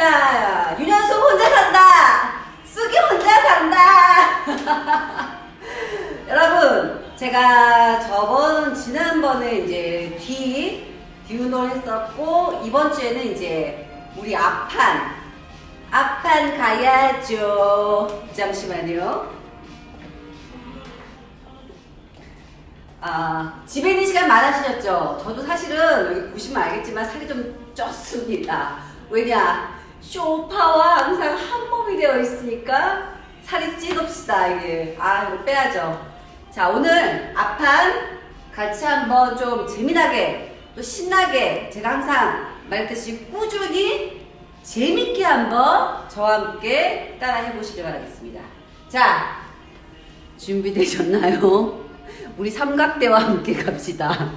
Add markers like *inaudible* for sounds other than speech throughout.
자, 윤현수 혼자 산다! 쑥이 혼자 산다! *laughs* 여러분, 제가 저번, 지난번에 이제 뒤, 뒤 운동을 했었고, 이번 주에는 이제 우리 앞판, 앞판 가야죠. 잠시만요. 아, 집에 있는 시간 많아지셨죠? 저도 사실은 여기 보시면 알겠지만 살이 좀 쪘습니다. 왜냐? 쇼파와 항상 한 몸이 되어 있으니까 살이 찌읍시다, 이게. 아, 이거 빼야죠. 자, 오늘 앞판 같이 한번 좀 재미나게 또 신나게 제가 항상 말했듯이 꾸준히 재밌게 한번 저와 함께 따라 해보시길 바라겠습니다. 자, 준비되셨나요? 우리 삼각대와 함께 갑시다.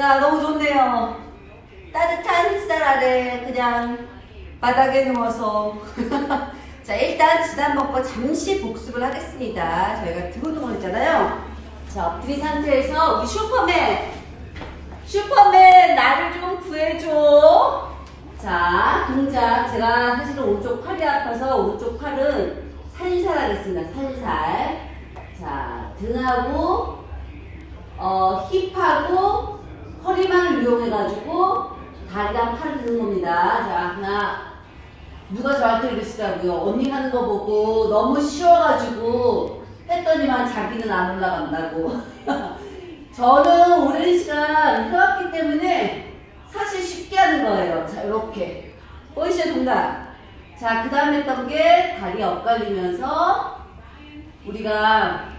자, 너무 좋네요. 따뜻한 햇살 아래 그냥 바닥에 누워서. *laughs* 자, 일단 지난번 거 잠시 복습을 하겠습니다. 저희가 등 운동을 했잖아요. 자, 엎드린 상태에서 우리 슈퍼맨. 슈퍼맨, 나를 좀 구해줘. 자, 동작. 제가 사실은 오른쪽 팔이 아파서 오른쪽 팔은 살살 하겠습니다. 살살. 자, 등하고, 어, 힙하고, 허리만을 이용해가지고, 다리랑 팔을 드는 겁니다. 자, 하나. 누가 저한테 그러시더라고요. 언니 하는 거 보고 너무 쉬워가지고 했더니만 자기는 안 올라간다고. *laughs* 저는 오랜 시간 해왔기 때문에 사실 쉽게 하는 거예요. 자, 이렇게. 보이시죠, 동작? 자, 그 다음에 했던 게 다리 엇갈리면서 우리가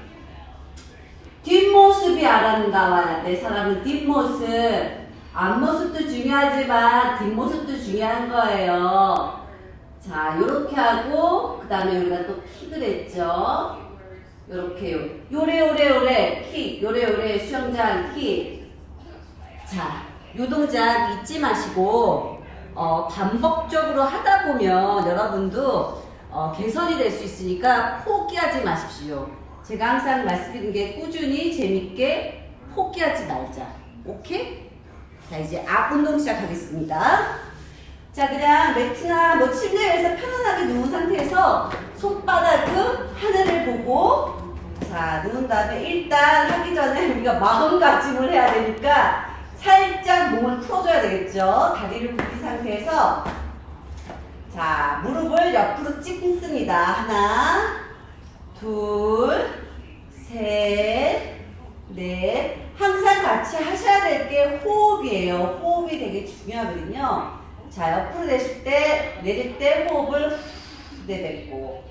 뒷모습이 아름다워야 돼. 사람은 뒷모습. 앞모습도 중요하지만 뒷모습도 중요한 거예요. 자, 요렇게 하고, 그 다음에 우리가 또 킥을 했죠. 요렇게 요. 요래 요래 요래 킥. 요래 요래 수영장 킥. 자, 요 동작 잊지 마시고, 어, 반복적으로 하다 보면 여러분도 어, 개선이 될 수 있으니까 포기하지 마십시오. 제가 항상 말씀드리는 게 꾸준히 재밌게 포기하지 말자. 오케이? 자, 이제 앞 운동 시작하겠습니다. 자, 그냥 매트나 뭐 침대에서 편안하게 누운 상태에서 손바닥은 하늘을 보고 자, 누운 다음에 일단 하기 전에 *laughs* 우리가 마음가짐을 해야 되니까 살짝 몸을 풀어줘야 되겠죠. 다리를 굽힌 상태에서 자, 무릎을 옆으로 찍습니다. 하나, 둘, 셋, 넷. 항상 같이 하셔야 될 게 호흡이에요. 호흡이 되게 중요하거든요. 자, 옆으로 내쉴 때, 내릴 때 호흡을 후 내뱉고.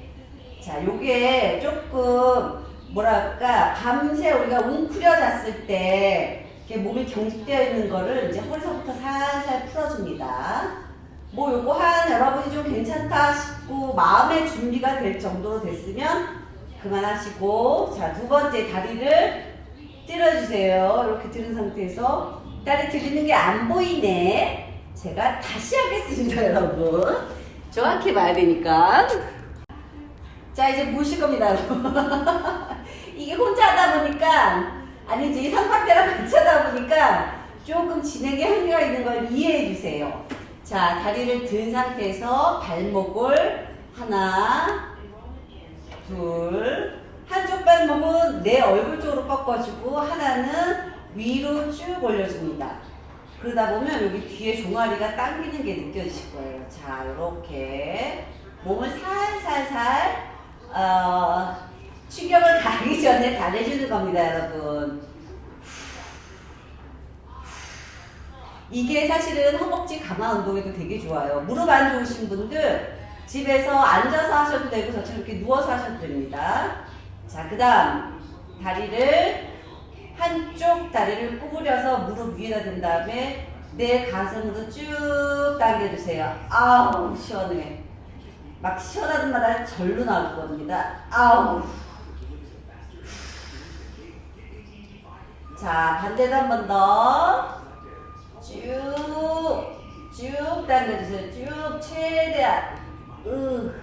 자, 요게 조금, 뭐랄까, 밤새 우리가 웅크려 잤을 때, 이렇게 몸이 경직되어 있는 거를 이제 허리서부터 살살 풀어줍니다. 뭐 요거 한 여러분이 좀 괜찮다 싶고, 마음의 준비가 될 정도로 됐으면, 그만하시고, 자, 두 번째 다리를 들어주세요. 이렇게 들은 상태에서, 다리 들리는 게 안 보이네. 제가 다시 하겠습니다, *laughs* 여러분. 정확히 봐야 되니까. 자, 이제 모실 겁니다, 여러분. *laughs* 이게 혼자 하다 보니까, 아니지, 삼각대랑 같이 하다 보니까 조금 진행에 한계가 있는 걸 이해해 주세요. 자, 다리를 든 상태에서 발목을 하나, 둘, 한쪽 발목은 내 얼굴 쪽으로 꺾어주고, 하나는 위로 쭉 올려줍니다. 그러다 보면 여기 뒤에 종아리가 당기는 게 느껴지실 거예요. 자, 이렇게 몸을 살살살 어, 충격을 가기 전에 다 내주는 겁니다, 여러분. 이게 사실은 허벅지 강화 운동에도 되게 좋아요. 무릎 안 좋으신 분들 집에서 앉아서 하셔도 되고 저처럼 이렇게 누워서 하셔도 됩니다. 자, 그 다음 다리를 한쪽 다리를 구부려서 무릎 위에다 댄 다음에 내 가슴으로 쭉 당겨주세요. 아우 시원해. 막 시원하던 마다 절로 나올 겁니다. 아우. 자 반대도 한 번 더. 쭉, 쭉 당겨주세요. 쭉 최대한. 으.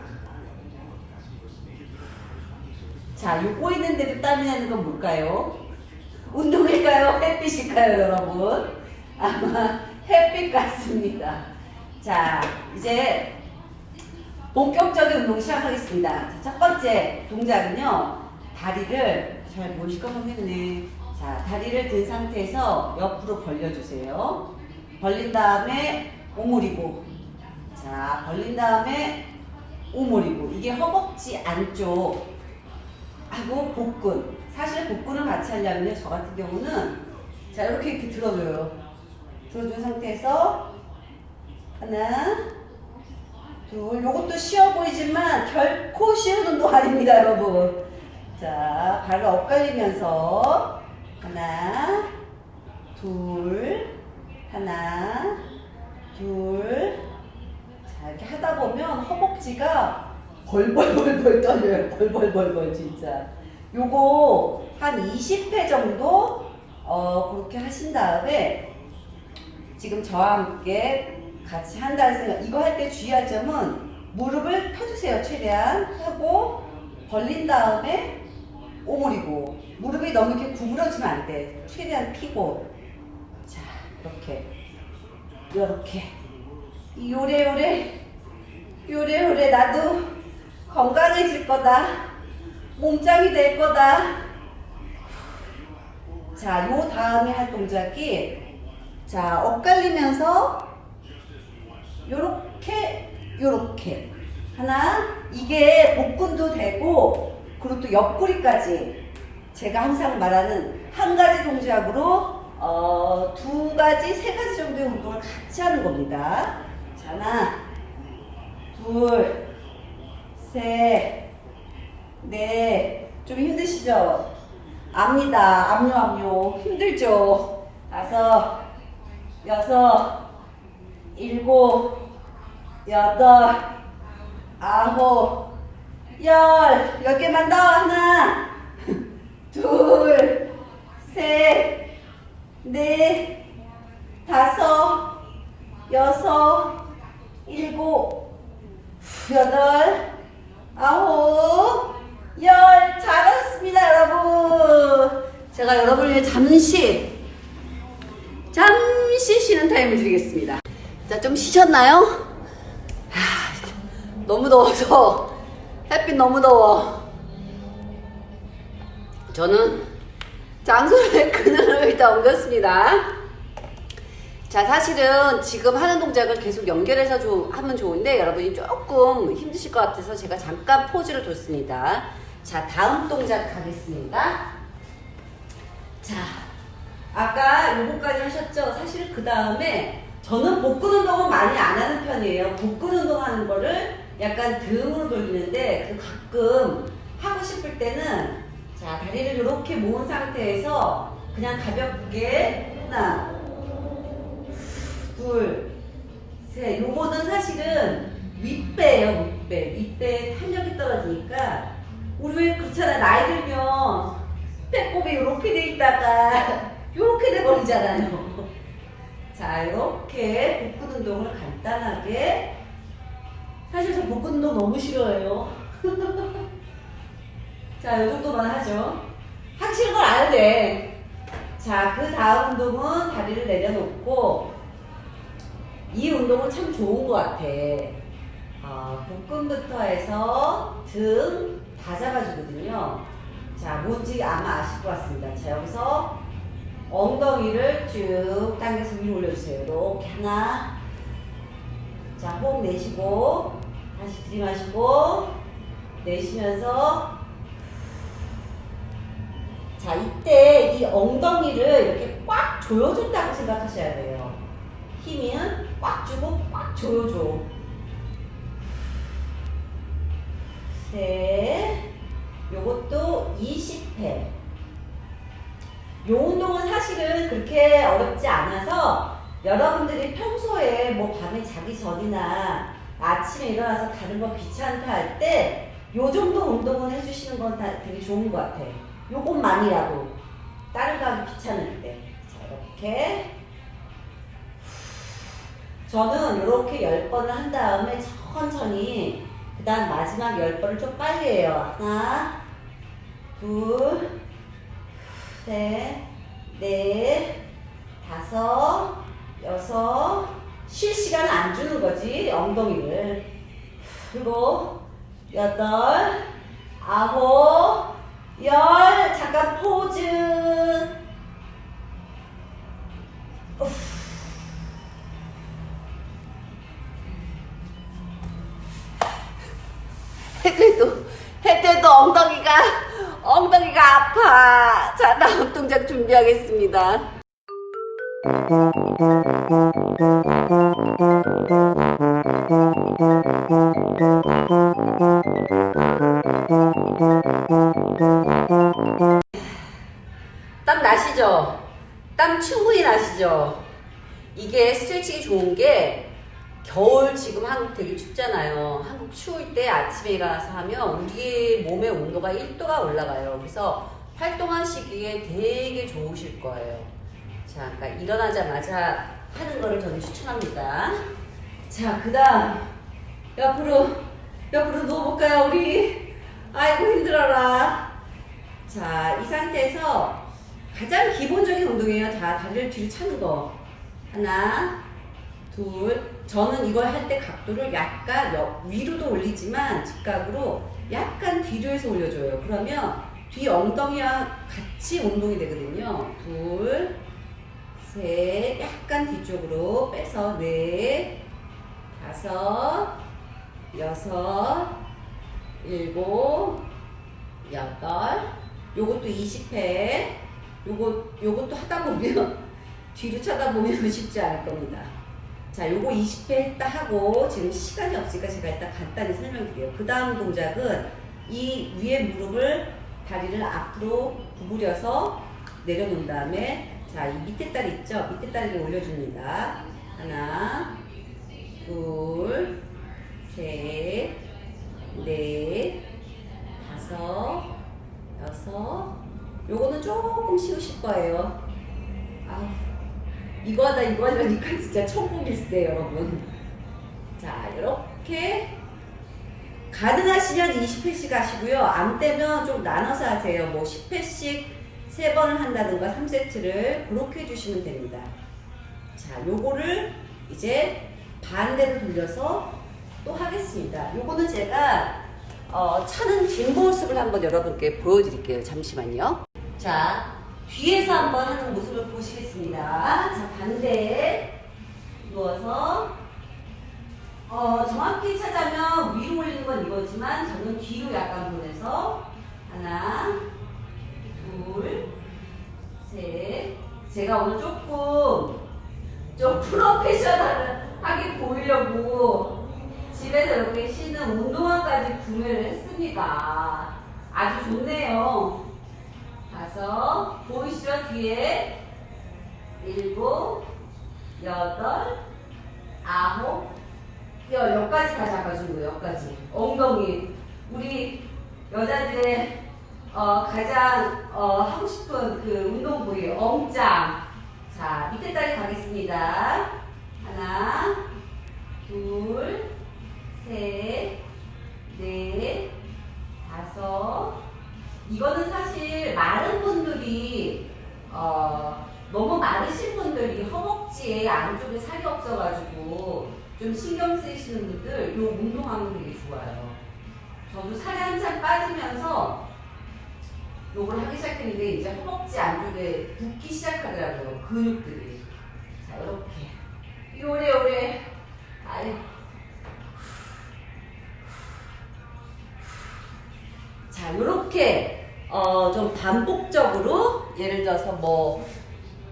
자, 요거 있는데도 땀이 나는 건 뭘까요? 운동일까요? 햇빛일까요, 여러분? 아마 햇빛 같습니다. 자, 이제 본격적인 운동 시작하겠습니다. 자, 첫 번째 동작은요, 다리를 잘 보이실까 모르겠네. 자, 다리를 든 상태에서 옆으로 벌려주세요. 벌린 다음에 오므리고, 자, 벌린 다음에 오므리고, 이게 허벅지 안쪽 하고 복근. 사실 복근을 같이 하려면 저 같은 경우는 자, 이렇게 이렇게 들어줘요. 들어준 상태에서 하나, 둘, 요것도 쉬워 보이지만 결코 쉬운 운동 아닙니다, 여러분. 자, 발을 엇갈리면서 하나, 둘, 하나, 둘. 자, 이렇게 하다 보면 허벅지가 벌벌벌벌 떨려요. 벌벌벌벌 진짜. 요거 한 20회 정도 어, 그렇게 하신 다음에 지금 저와 함께 같이 한다는 생각. 이거 할 때 주의할 점은 무릎을 펴주세요. 최대한 하고 벌린 다음에 오므리고 무릎이 너무 이렇게 구부러지면 안 돼. 최대한 피고 자 이렇게 이렇게 요래요래 요래요래 나도 건강해질 거다. 몸짱이 될 거다. 자, 요 다음에 할 동작이 자, 엇갈리면서 요렇게 요렇게 하나 이게 복근도 되고 그리고 또 옆구리까지 제가 항상 말하는 한 가지 동작으로 어, 두 가지 세 가지 정도의 운동을 같이 하는 겁니다. 자, 하나 둘 셋, 넷, 좀 힘드시죠? 압니다. 압류, 압류. 힘들죠? 다섯, 여섯, 일곱, 여덟, 아홉, 열. 열 개만 더. 하나, *laughs* 둘, 셋, 넷, 다섯, 여섯, 일곱, 여덟, 아홉, 열. 잘하셨습니다, 여러분. 제가 여러분을 위해 잠시, 잠시 쉬는 타임을 드리겠습니다. 자, 좀 쉬셨나요? 하, 너무 더워서, 햇빛 너무 더워. 저는 장소의 *laughs* 그늘을 일단 옮겼습니다. 자, 사실은 지금 하는 동작을 계속 연결해서 좀 하면 좋은데 여러분이 조금 힘드실 것 같아서 제가 잠깐 포즈를 뒀습니다. 자, 다음 동작 가겠습니다. 자, 아까 요거까지 하셨죠? 사실 그 다음에 저는 복근 운동은 많이 안 하는 편이에요. 복근 운동 하는 거를 약간 등으로 돌리는데 그 가끔 하고 싶을 때는 자, 다리를 이렇게 모은 상태에서 그냥 가볍게 하나, 둘, 셋. 요거는 사실은 윗배예요, 윗배. 윗배에 탄력이 떨어지니까 우리 왜 그렇잖아. 나이 들면 배꼽이 이렇게 돼 있다가 *laughs* 이렇게 돼 버리잖아요. 자, 이렇게 복근 운동을 간단하게 사실 저 복근 운동 너무 싫어해요. *laughs* 자, 이 정도만 하죠. 건안 해도 돼. 자, 그 다음 운동은 다리를 내려놓고 이 운동은 참 좋은 것 같아. 어, 복근부터 해서 등 다 잡아주거든요. 자, 뭔지 아마 아실 것 같습니다. 자, 여기서 엉덩이를 쭉 당겨서 위로 올려주세요. 이렇게 하나. 자, 호흡 내쉬고, 다시 들이마시고, 내쉬면서. 자, 이때 이 엉덩이를 이렇게 꽉 조여준다고 생각하셔야 돼요. 힘은 꽉 주고 꽉 조여줘. 셋. 요것도 20회. 요 운동은 사실은 그렇게 어렵지 않아서 여러분들이 평소에 뭐 밤에 자기 전이나 아침에 일어나서 가는 거 귀찮다 할 때 요 정도 운동은 해주시는 건 다 되게 좋은 것 같아. 요것만이라도 다른 거 하기 귀찮을 때. 자, 이렇게. 저는 이렇게 10번을 한 다음에 천천히 그 다음 마지막 10번을 좀 빨리 해요. 하나, 둘, 셋, 넷, 다섯, 여섯, 쉴 시간 안 주는 거지, 엉덩이를. 그리고, 여덟, 아홉, 열, 잠깐 포즈. 엉덩이가 엉덩이가 아파. 자 다음 동작 준비하겠습니다. 땀 나시죠? 땀 충분히 나시죠? 이게 스트레칭이 좋은 게 겨울 지금 한국 되게 춥잖아요. 한국 추울 때 아침에 일어나서 하면 우리의 몸의 온도가 1도가 올라가요. 그래서 활동하시기에 되게 좋으실 거예요. 자, 그러니까 일어나자마자 하는 거를 저는 추천합니다. 자, 그 다음 옆으로 옆으로 누워볼까요, 우리? 아이고 힘들어라. 자, 이 상태에서 가장 기본적인 운동이에요. 자, 다리를 뒤로 차는 거. 하나, 둘. 저는 이걸 할 때 각도를 약간 옆- 위로도 올리지만 직각으로 약간 뒤로 해서 올려줘요. 그러면 뒤 엉덩이와 같이 운동이 되거든요. 둘, 셋, 약간 뒤쪽으로 빼서 넷, 다섯, 여섯, 일곱, 여덟, 요것도 20회. 요거, 요것도 하다 보면, *laughs* 뒤로 쳐다보면 *laughs* 쉽지 않을 겁니다. 자, 요거 20회 했다 하고, 지금 시간이 없으니까 제가 일단 간단히 설명드려요. 그 다음 동작은 이 위에 무릎을, 다리를 앞으로 구부려서 내려놓은 다음에, 자, 이 밑에 다리 있죠? 밑에 다리를 올려줍니다. 하나, 둘, 셋, 넷, 다섯, 여섯. 요거는 조금 쉬우실 거예요. 아, 이거 하다 이거 하려니까 진짜 천국일세, 여러분. 자, 이렇게 가능하시면 20회씩 하시고요. 안 되면 좀 나눠서 하세요. 뭐 10회씩 세 번을 한다든가 3세트를 그렇게 해주시면 됩니다. 자, 요거를 이제 반대로 돌려서 또 하겠습니다. 요거는 제가 어, 차는 뒷모습을 한번 여러분께 보여드릴게요. 잠시만요. 자, 뒤에서 한번 하는 모습을 보시겠습니다. 자, 반대 누워서 어, 정확히 찾아면 위로 올리는 건 이거지만 저는 뒤로 약간 보내서 하나, 둘, 셋. 제가 오늘 조금 좀 프로페셔널하게 보이려고 집에서 이렇게 쉬는 운동화까지 구매를 했습니다. 아주 좋네요. 다섯, 보이시죠? 뒤에 일곱, 여덟, 아홉, 여, 여기까지 거예요. 여기까지. 엉덩이. 우리 여자들의 어, 가장 어, 하고 싶은 그 운동 부위 엉짱. 자, 밑에 다리 가겠습니다. 하나, 둘, 셋, 넷, 다섯. 이거는 사실 마른 분들이 어, 너무 마르신 분들이 허벅지에 안쪽에 살이 없어가지고 좀 신경 쓰이시는 분들 요 운동하면 되게 좋아요. 저도 살이 한참 빠지면서 요걸 하기 시작했는데 이제 허벅지 안쪽에 붓기 시작하더라고요. 근육들이. 자, 이렇게. 요래요래. 아유. 자, 요렇게, 어, 좀 반복적으로, 예를 들어서 뭐,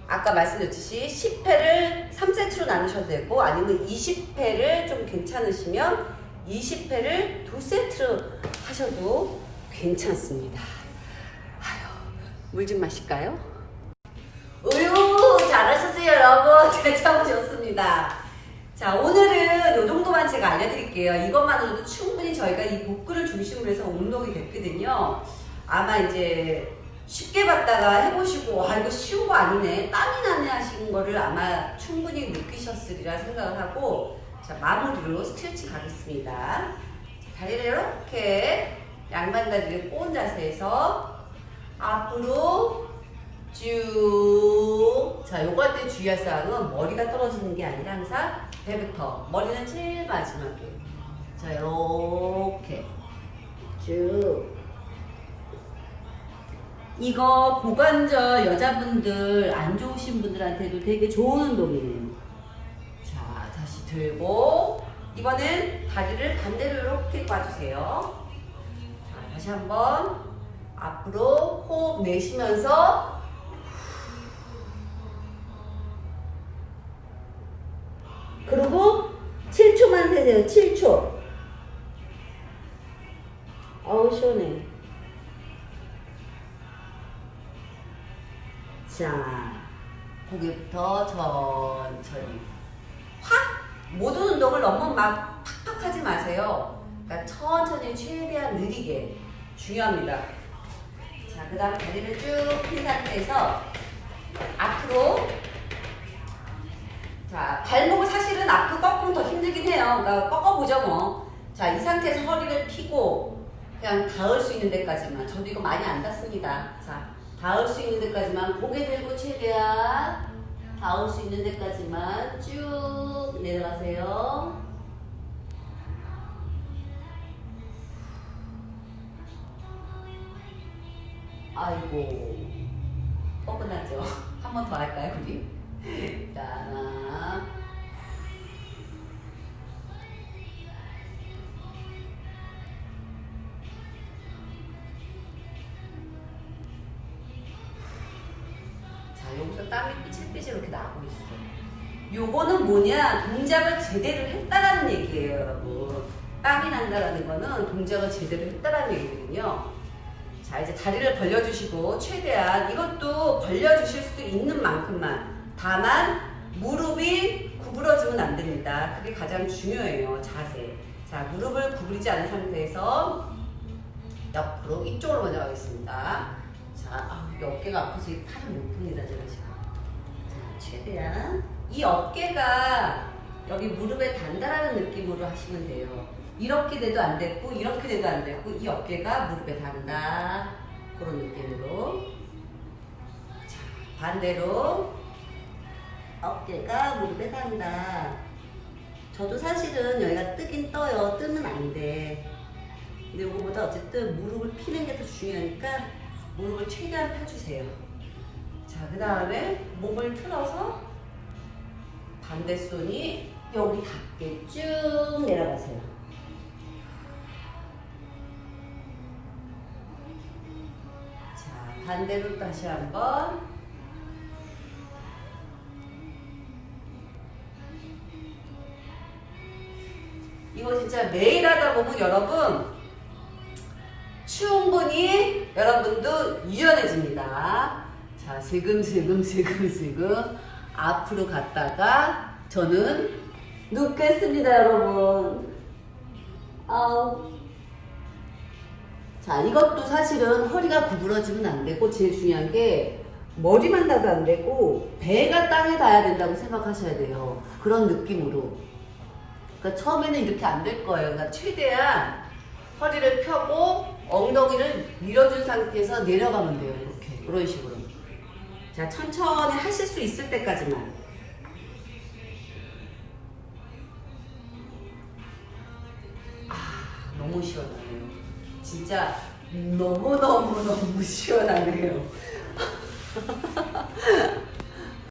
아까 말씀드렸듯이 10회를 3세트로 나누셔도 되고, 아니면 20회를 좀 괜찮으시면 20회를 2세트로 하셔도 괜찮습니다. 물 좀 마실까요? 우유, 잘하셨어요, 여러분. *laughs* 잘 참으셨습니다. 자, 오늘은 이 정도만 제가 알려드릴게요. 이것만으로도 충분히 저희가 이 복근을 중심으로 해서 운동이 됐거든요. 아마 이제 쉽게 봤다가 해보시고, 와, 이거 쉬운 거 아니네. 땀이 나네 하신 거를 아마 충분히 느끼셨으리라 생각을 하고, 자, 마무리로 스트레칭 가겠습니다. 자, 다리를 이렇게 양반 다리를 꼬은 자세에서 앞으로 쭉 자, 요거 할 때 주의할 사항은 머리가 떨어지는 게 아니라 항상 배부터. 머리는 제일 마지막에. 자, 이렇게 쭉. 이거 고관절 여자분들 안 좋으신 분들한테도 되게 좋은 운동이에요. 자, 다시 들고 이번엔 다리를 반대로 이렇게 꽈주세요. 자, 다시 한번 앞으로 호흡 내쉬면서 그리고 7초만 세세요. 7초. 고개부터 천천히. 확 모든 운동을 너무 막 팍팍 하지 마세요. 그러니까 천천히 최대한 느리게 중요합니다. 자, 그 다음 다리를 쭉 핀 상태에서 앞으로 자, 발목을 사실은 앞으로 꺾으면 더 힘들긴 해요. 그러니까 꺾어보죠 뭐. 자, 이 상태에서 허리를 피고 그냥 닿을 수 있는 데까지만. 저도 이거 많이 안 닿습니다. 자, 닿을 수 있는 데까지만 고개 들고 최대한 닿을 수 있는 데까지만 쭉 내려가세요. 아이고, 또 끝났죠? 한 번 더 할까요, 우리? 삐질삐질 이렇게 나고 있어. 요거는 뭐냐? 동작을 제대로 했다라는 얘기예요, 여러분. 땀이 난다라는 거는 동작을 제대로 했다라는 얘기거든요. 자, 이제 다리를 벌려주시고, 최대한 이것도 벌려주실 수 있는 만큼만. 다만, 무릎이 구부러지면 안 됩니다. 그게 가장 중요해요, 자세. 자, 무릎을 구부리지 않은 상태에서 옆으로 이쪽으로 먼저 가겠습니다. 자, 아, 이 어깨가 아파서 이 팔을 못 풉니다, 제가 지금. 자, 최대한 이 어깨가 여기 무릎에 단다라는 느낌으로 하시면 돼요. 이렇게 돼도 안 됐고 이렇게 돼도 안 됐고 이 어깨가 무릎에 단다. 그런 느낌으로. 자 반대로 어깨가 무릎에 단다. 저도 사실은 여기가 뜨긴 떠요. 뜨면 안돼. 근데 이거보다 어쨌든 무릎을 피는 게 더 중요하니까 무릎을 최대한 펴주세요 자 그 다음에 몸을 틀어서 반대 손이 여기 닿게 쭉 내려가세요. 자, 반대로 다시 한번. 이거 진짜 매일 하다 보면 여러분 충분히 여러분도 유연해집니다. 자, 슬금슬금 슬금슬금 앞으로 갔다가 저는 눕겠습니다, 여러분. 아우. 자, 이것도 사실은 허리가 구부러지면 안 되고 제일 중요한 게 머리만 닿아도 안 되고 배가 땅에 닿아야 된다고 생각하셔야 돼요. 그런 느낌으로. 그러니까 처음에는 이렇게 안 될 거예요. 그러니까 최대한 허리를 펴고 엉덩이를 밀어준 상태에서 내려가면 돼요. 이렇게. 이런 식으로. 자, 천천히 하실 수 있을 때까지만. 아, 너무 시원하네요. 진짜 너무너무너무 *laughs* 시원하네요. *laughs*